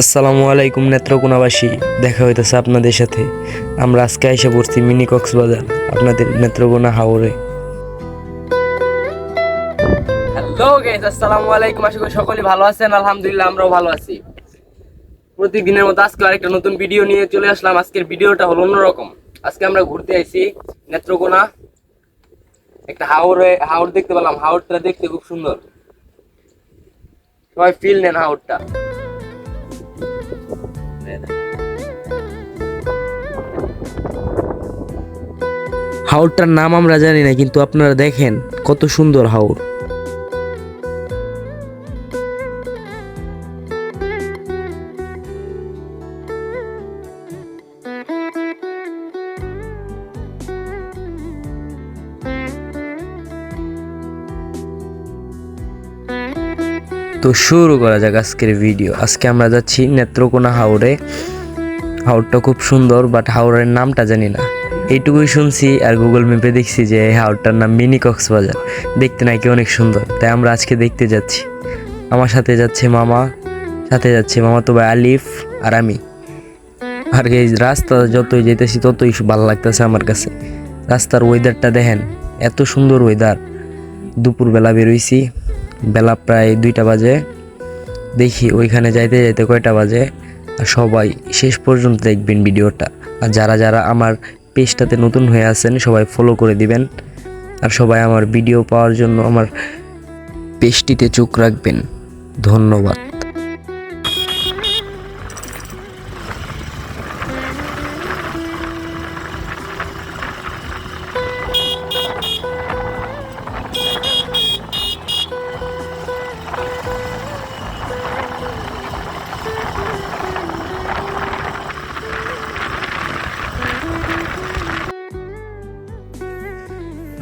আসসালামু আলাইকুম নেত্রকোনাবাসী, দেখা হইতেছে আপনাদের সাথে। আমরা আজকে এসে পড়ছি মিনি কক্সবাজার, আপনাদের নেত্রকোনা হাওরে। আসসালামু আলাইকুম, আশা করি সকলে ভালো আছেন, আলহামদুলিল্লাহ আমরাও ভালো আছি। প্রতিদিনের মতো আজকে আরেকটা নতুন ভিডিও নিয়ে চলে আসলাম। আজকের ভিডিওটা হলো অন্যরকম। আজকে আমরা ঘুরতে আইছি নেত্রকোনা। একটা হাওরে, হাওর দেখতে পেলাম, হাওরটা দেখতে খুব সুন্দর। সবাই ফিল নেন হাওরটা। হাওরটার নাম আমরা জানি না, কিন্তু আপনারা দেখেন কত সুন্দর হাওর। তো শুরু করা যাক আজকের ভিডিও। আজকে আমরা যাচ্ছি নেত্রকোনা হাওরে। হাওরটা খুব সুন্দর বাট হাওরের নামটা জানি না। এইটুকুই শুনছি আর গুগল ম্যাপে দেখছি যে এই হাওরটার নাম মিনি কক্সবাজার। দেখতে নাকি অনেক সুন্দর। তাই আমরা আজকে দেখতে যাচ্ছি। আমার সাথে যাচ্ছে মামা, সাথে যাচ্ছে মামা তো ভাই আলিফ আর আমি। আর এই রাস্তা যতই যেতেছি, ততই ভালো লাগতেছে আমার কাছে। রাস্তার ওয়েদারটা দেখেন, এত সুন্দর ওয়েদার দুপুরবেলা বেরোইছি, বেলা প্রায় দুইটা বাজে। দেখি ওইখানে যাইতে যাইতে কয়টা বাজে। আর সবাই শেষ পর্যন্ত দেখবেন ভিডিওটা। আর যারা যারা আমার পেজটাতে নতুন হয়ে আছেন, সবাই ফলো করে দিবেন। আর সবাই আমার ভিডিও পাওয়ার জন্য আমার পেজটিতে চোখ রাখবেন। ধন্যবাদ।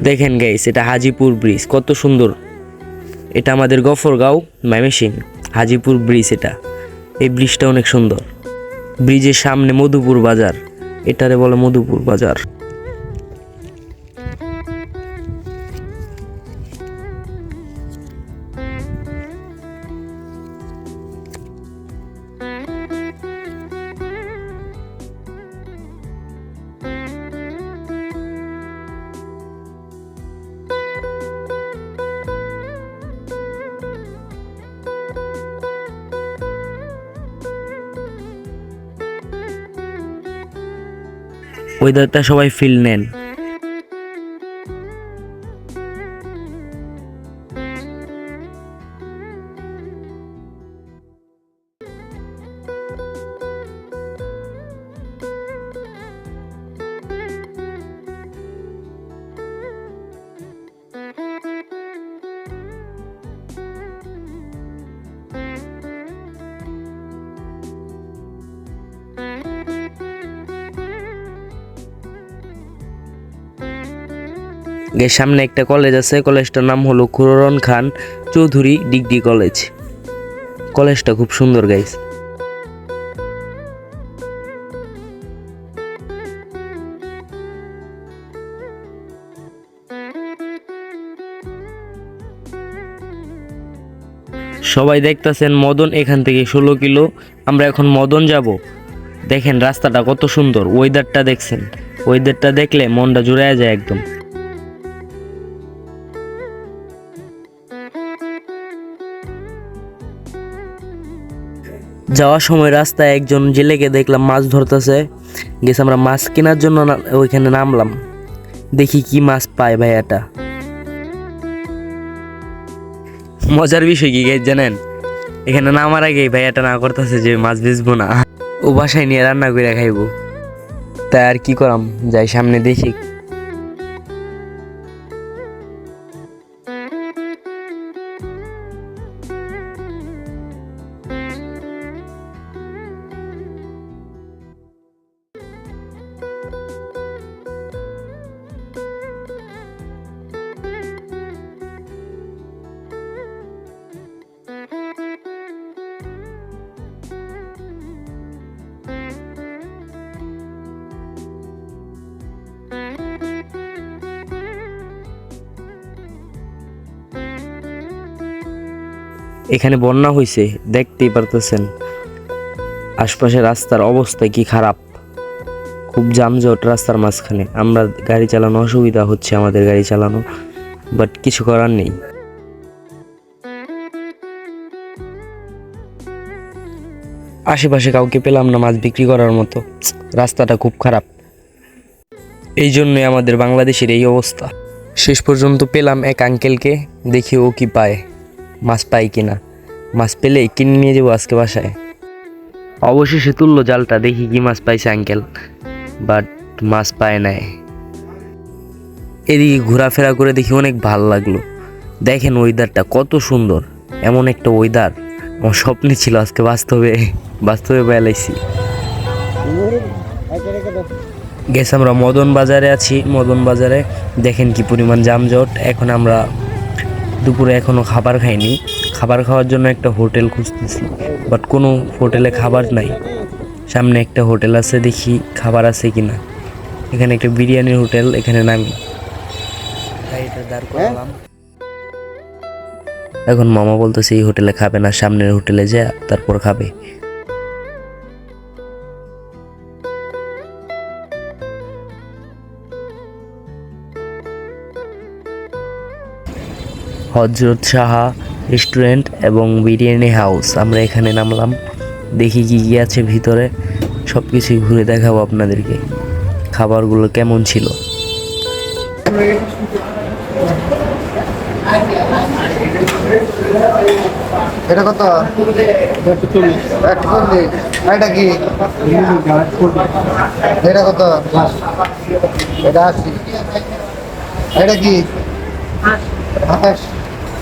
দেখেন গাইস এটা হাজিপুর ব্রিজ, কত সুন্দর। এটা আমাদের গফরগাঁও ময়মনসিং হাজিপুর ব্রিজ এটা। এই ব্রিজটা অনেক সুন্দর। ব্রিজের সামনে মধুপুর বাজার, এটারে বলে মধুপুর বাজার। ওয়েদারটা সবাই ফিল নেন। সামনে একটা কলেজ আছে কলেজটার নাম হলো খুররন খান চৌধুরী ডিগ্রি কলেজ কলেজটা খুব সুন্দর গাইস সবাই দেখতাছেন মদন এখান থেকে ষোলো কিলো, আমরা এখন মদন যাব। দেখেন রাস্তাটা কত সুন্দর ওয়েদারটা দেখছেন। ওয়েদারটা দেখলে মনটা জুড়ে যায় একদম। যাওয়ার সময় রাস্তায় একজন জেলেকে দেখলাম মাছ ধরতেছে। গেছে আমরা মাছ কেনার জন্য ওইখানে নামলাম। দেখি কি মাছ পায় ভাইয়াটা। মজার বিষয় কি guys জানেন? এখানে নামার আগে ভাইয়াটা না করতেছে যে মাছ বেচবো না। ও বাসায় নিয়ে রান্না করে খাইবো। তাই আর কি করাম? যাই সামনে দেখি। এখানে বন্যা হয়েছে দেখতেই পারতেছেন। আশপাশে রাস্তার অবস্থা কি খারাপ। খুব যানজট রাস্তার মাঝখানে। আমরা গাড়ি চালানো অসুবিধা হচ্ছে আমাদের গাড়ি চালানো বাট কিছু করার নেই। আশেপাশে কাউকে পেলাম না মাছ বিক্রি করার মতো। রাস্তাটা খুব খারাপ। এই জন্যই আমাদের বাংলাদেশের এই অবস্থা। শেষ পর্যন্ত পেলাম এক আঙ্কেলকে দেখি ও কি পায়। মাছ পায় কিনা? মাছ পেলে কিনে নিয়ে যাব আজকে বাসায়। অবশেষে তুললো জালটা, দেখি কি মাছ পাইছে আঙ্কেল বাট মাছ পায় নাই। এদিকে ঘোরাফেরা করে দেখি অনেক ভালো লাগল। দেখেন ওয়েদারটা কত সুন্দর। এমন একটা ওয়েদার আমার স্বপ্নে ছিল আজকে বাস্তবে বাস্তবে বেলাইছি গেছে আমরা মদন বাজারে আছি। মদন বাজারে দেখেন কি পরিমাণ যানজট। এখন আমরা দুপুরে এখনও খাবার খাইনি। খাবার খাওয়ার জন্য একটা হোটেল খুঁজতেছি বাট কোনো হোটেলে খাবার নাই। সামনে একটা হোটেল আছে, দেখি খাবার আছে কি না এখানে একটা বিরিয়ানির হোটেল, এখানে নামি। এখন মামা বলতেছে, এই হোটেলে খাবে না, সামনের হোটেলে যা, তারপর খাবে। হজরত সাহা রেস্টুরেন্ট এবং বিরিয়ানি হাউস আমরা এখানে নামলাম, দেখি কি কী আছে ভিতরে। সব কিছুই ঘুরে দেখাবো আপনাদেরকে। খাবারগুলো কেমন ছিল? এটা কত? এটা কি? এটা কত? এটা আশি। এটা কি? আঠাশ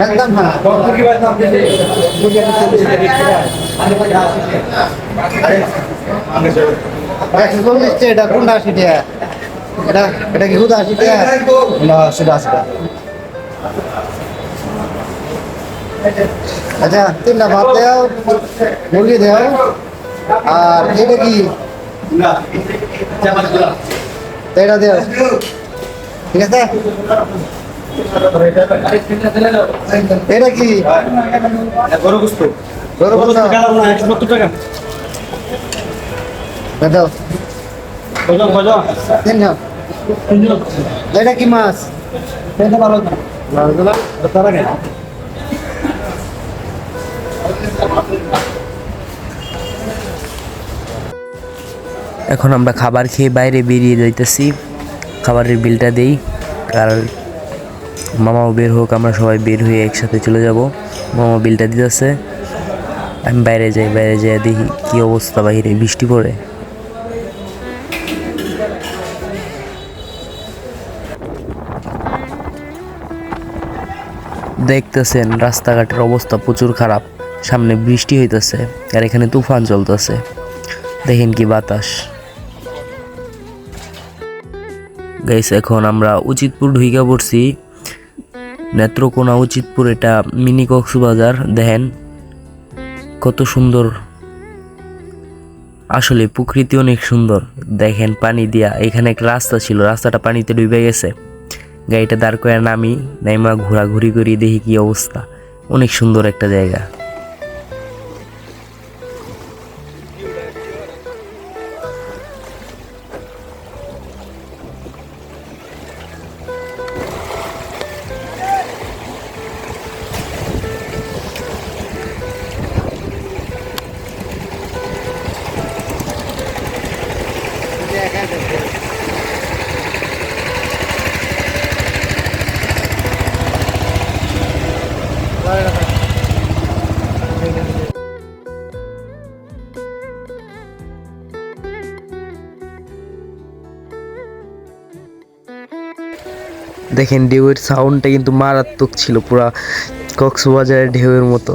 একদম হ্যাঁ। একশো চল্লিশ এটা কোনটা আশি টাকা এটা এটা কি হুদা আশি টাকা না সেটা আশি টাকা আচ্ছা তিনটা ভাত দেও মুরগি দেও আর এটা কি? এটা দেও। ঠিক আছে? এটা কি? এটা কি মাছ? এখন আমরা খাবার খেয়ে বাইরে বেরিয়ে যাইতেছি। খাবারের বিলটা দেই। আর মামাও বের হোক, আমরা সবাই বের হয়ে একসাথে চলে যাব। মামা বিলটা দিতেছে। আমি বাইরে যাই বাইরে যাই দেখি কি অবস্থা বাইরে বৃষ্টি পড়ে। দেখতেছেন, রাস্তাঘাটের অবস্থা প্রচুর খারাপ। সামনে বৃষ্টি হইতেছে আর এখানে তুফান চলতেছে। দেখেন কি বাতাস। গাইস, এখন আমরা উচিতপুর ঢুইকা পড়ছি। নেত্রকোনা উচিতপুর, এটা মিনি কক্সবাজার, দেখেন কত সুন্দর। আসলে প্রকৃতি অনেক সুন্দর। দেখেন পানি দিয়া, এখানে এক রাস্তা ছিল, রাস্তাটা পানিতে ডুবে গেছে। গাড়িটা দাঁড় করে নামি, নাইমা ঘোরাঘুরি করি দেখি কি অবস্থা। অনেক সুন্দর একটা জায়গা। দেখেন ঢেউয়ের সাউন্ডটা কিন্তু মারাত্মক ছিল পুরা কক্সবাজারের ঢেউয়ের মতো।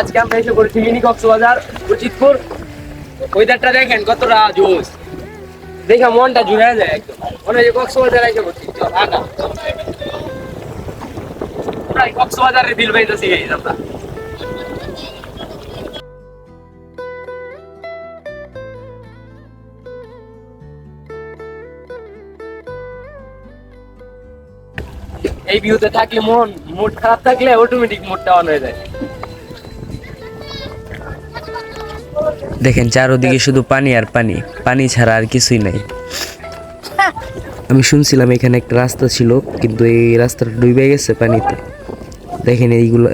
আজকে আমরা এসে পড়েছি মিনি কক্সবাজার উচিতপুর। ওয়েদারটা দেখেন কতটা জোস দেখে মনটা জুড়ে যায় একদম। মনে হয় কক্সবাজার এসে এই আমরা। এই ভিউতে থাকলে মন মুড খারাপ থাকলে অটোমেটিক মুডটা অন হয়ে যায়। দেখেন, চারোদিকে শুধু পানি আর পানি। পানি ছাড়া আর কিছুই নাই। আমি শুনছিলাম এখানে একটা রাস্তা ছিল, কিন্তু এই রাস্তাটা ডুবে গেছে পানিতে। দেখেন এইগুলো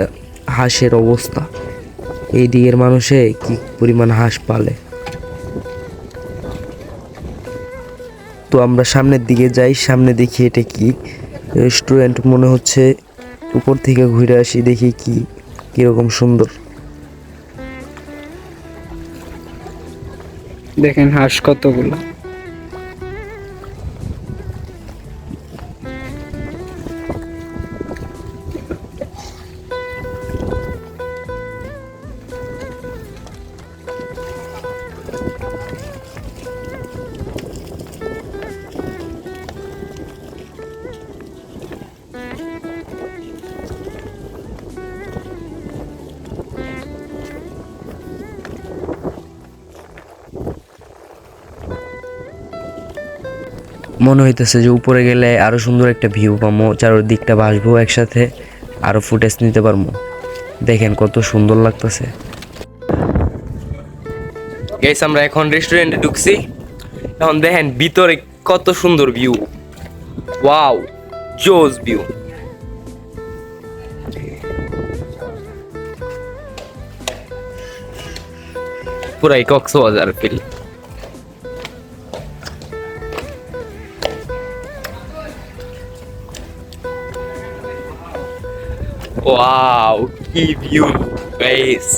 হাঁসের অবস্থা। এই দিকের মানুষে কি পরিমাণ হাঁস পালে। তো আমরা সামনের দিকে যাই, সামনে দেখি এটা কি। রেস্টুরেন্ট মনে হচ্ছে, উপর থেকে ঘুরে আসি, দেখি কি, কীরকম সুন্দর। দেখেন হাঁস কতগুলো। মনে হইতেছে যে উপরে গেলে আরও সুন্দর একটা ভিউ পাবো চারদিকটা বাসবো একসাথে, আরও ফুটেজ নিতে পারব দেখেন কত সুন্দর লাগতেছে। গেস আমরা এখন রেস্টুরেন্টে ঢুকছি। এখন দেখেন ভিতরে কত সুন্দর ভিউ ওয়াও জোস ভিউ পুরাই কক্সবাজার ফিল ওয়াও কি ভিউ গাইস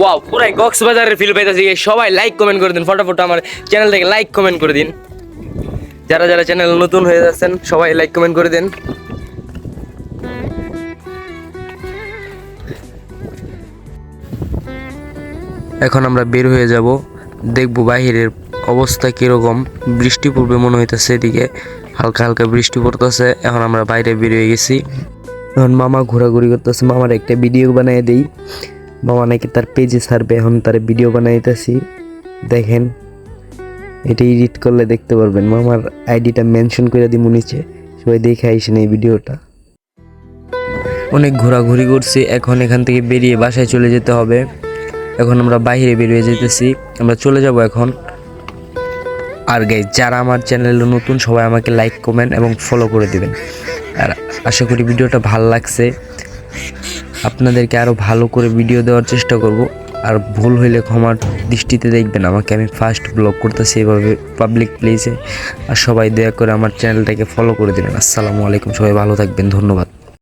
ওয়াও পুরাই কক্সবাজারের ফিল পাইতেছি। সবাই লাইক কমেন্ট করে দিন, ফটোফট আমার চ্যানেল থেকে লাইক কমেন্ট করে দিন। যারা যারা চ্যানেল নতুন হয়ে যাচ্ছেন, সবাই লাইক কমেন্ট করে দিন। এখন আমরা বের হয়ে যাব, দেখব বাহিরের অবস্থা কীরকম, বৃষ্টি পড়বে মনে হইতেছে এদিকে। হালকা হালকা বৃষ্টি পড়তেছে, এখন আমরা বাইরে বেরিয়ে গেছি। এখন মামা ঘোরাঘুরি করতেছে, মামার একটা ভিডিও বানিয়ে দেই। মামা নাকি তার পেজে ছাড়বে, এখন তার ভিডিও বানাইতেছি দেখেন, এটা এডিট করলে দেখতে পারবেন, মামার আইডিটা মেনশন করে দিব নিচে। সবাই দেখে আইসেন এই ভিডিওটা অনেক ঘোরাঘুরি করছি, এখন এখান থেকে বেরিয়ে বাসায় চলে যেতে হবে। এখন আমরা বাইরে বেরিয়ে যেতেছি, আমরা চলে যাব এখন। আর গাই যারা আমার চ্যানেলে নতুন, সবাই আমাকে লাইক কমেন্ট এবং ফলো করে দেবেন। আর আশা করি ভিডিওটা ভালো লাগছে। আপনাদেরকে আরও ভালো করে ভিডিও দেওয়ার চেষ্টা করব। আর ভুল হইলে ক্ষমার দৃষ্টিতে দেখবেন, আমাকে আমি ফার্স্ট ব্লগ করতেছি এভাবে পাবলিক প্লেসে আর সবাই দয়া করে আমার চ্যানেলটাকে ফলো করে দেবেন। আসসালামু আলাইকুম, সবাই ভালো থাকবেন, ধন্যবাদ।